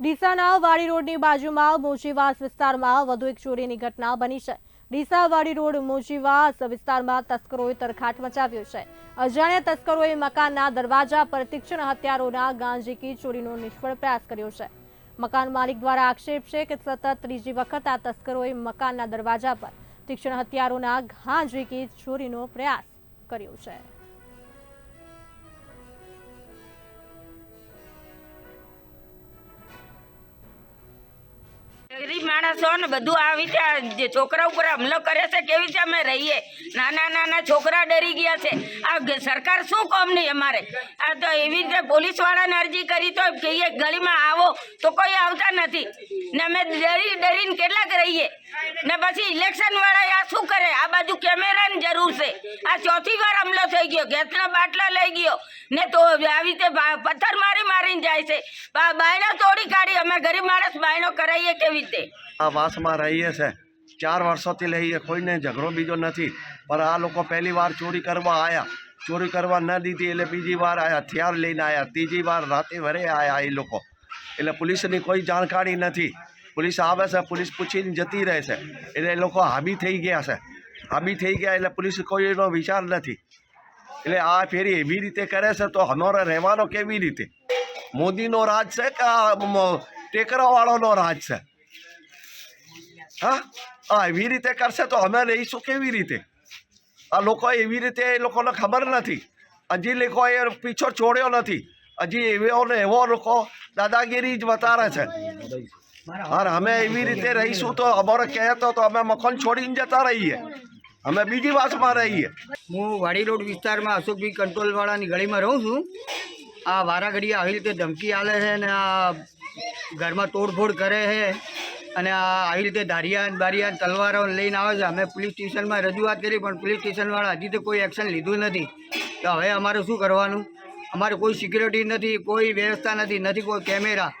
ડીસાના વાડી રોડની બાજુમાં મોચીવાસ વિસ્તારમાં વધુ એક ચોરીની ઘટના બની છે. ડીસા વાડી રોડ મોચીવાસ વિસ્તારમાં તસ્કરોએ તરખાટ મચાવ્યો છે. અજાણ્યા તસ્કરોએ મકાનના દરવાજા પર તીક્ષ્ણ હથિયારોના ગાંજીકી ચોરીનો નિષ્ફળ પ્રયાસ કર્યો છે. મકાન માલિક દ્વારા આક્ષેપ છે કે સતત ત્રીજી વખત આ તસ્કરોએ મકાનના દરવાજા પર તીક્ષ્ણ હથિયારોના ઘા ઝીકી ચોરીનો પ્રયાસ કર્યો છે. ગરીબ માણસો ને બધું રીતે આ જે છોકરા ઉપર હુમલો કરે છે, કેવી રીતે અમે રહીએ? નાના નાના છોકરા ડરી ગયા છે. આ સરકાર શું કોમ નહીં અમારે? આ તો એવી રીતે પોલીસ વાળાને અરજી કરી તો કહીએ ગલીમાં આવો, તો કોઈ આવતા નથી. ને અમે ડરી ડરીને કેટલાક રહીએ. ને પછી ઇલેક્શન વાળા આ શું કરે? આ બાજુ કેમેરાની જરૂર છે. આ ચોથી વાર હમલો થઈ ગયો, ગેસના બાટલા લઈ ગયો. ને તો આવી રીતે પથ્થર મારી મારીને જાય છે. બાયણો તોડી બાયણો કરાવીએ કેવી રીતે? આ વાસમાં રહીએ છે. ચાર વર્ષોથી લઈએ કોઈને ઝઘડો બીજો નથી. પણ આ લોકો પહેલી વાર ચોરી કરવા આવ્યા ચોરી કરવા ન દીધી એટલે બીજી વાર આવ્યા હથિયાર લઈને આવ્યા ત્રીજી વાર રાતે વરે આવ્યા એ લોકો. એટલે પોલીસની કોઈ જાણકારી નથી. પોલીસ આવે છે, પોલીસ પૂછીને જતી રહે છે. એટલે એ લોકો હાબી થઈ ગયા છે. હાબી થઈ ગયા એટલે પોલીસ કોઈ એનો વિચાર નથી. એટલે આ ફેરી એવી રીતે કરે છે તો અમારે રહેવાનો કેવી રીતે? મોદીનો રાજ છે કે ટેકરાવાળાનો રાજ છે. હા? હા એવી રીતે કરશે તો અમે રહીશું કેવી રીતે? આ લોકો એવી રીતે એ લોકોને ખબર નથી. હજી લોકોએ પીછો છોડ્યો નથી. હજી એવો ને એવો લોકો દાદાગીરી જ બતાવે છે. અને અમે એવી રીતે રહીશું તો અમારે કહેતો તો અમે મકાન છોડીને જતા રહીએ. અમે બીજી વાતમાં રહીએ. હું વાડી રોડ વિસ્તારમાં અશોકભાઈ કંટ્રોલવાળાની ગળીમાં રહું છું. આ વારા ઘડીએ આવી રીતે ધમકી આલે છે અને આ ઘરમાં તોડફોડ કરે છે અને આવી રીતે ધારિયા બારિયા તલવારો લઈને આવે છે. અમે પોલીસ સ્ટેશનમાં રજૂઆત કરી, પણ પોલીસ સ્ટેશનવાળા હજી તો કોઈ એક્શન લીધું નથી. તો હવે અમારે શું કરવાનું? અમારે કોઈ સિક્યુરિટી નથી, કોઈ વ્યવસ્થા નથી નથી કોઈ કેમેરા.